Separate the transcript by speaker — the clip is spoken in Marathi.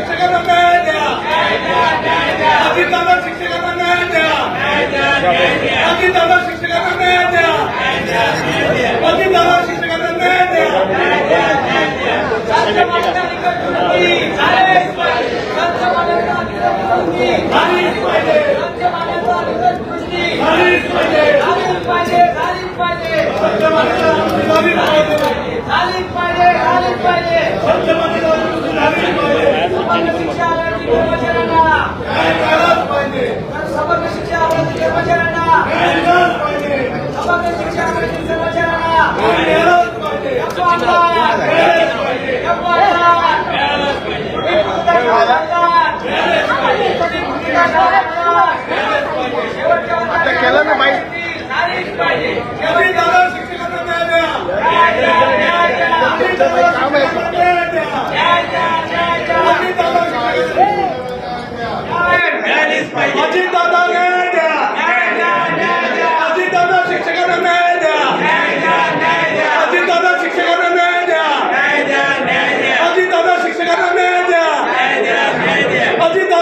Speaker 1: शिक्षकांना न्याय द्या अजितदादा शिक्षकांना न्याय द्या अजितदादा शिक्षकांना न्याय द्या अजितदादा शिक्षकांना न्याय द्या
Speaker 2: पाहिजे आता केलं ना बाई.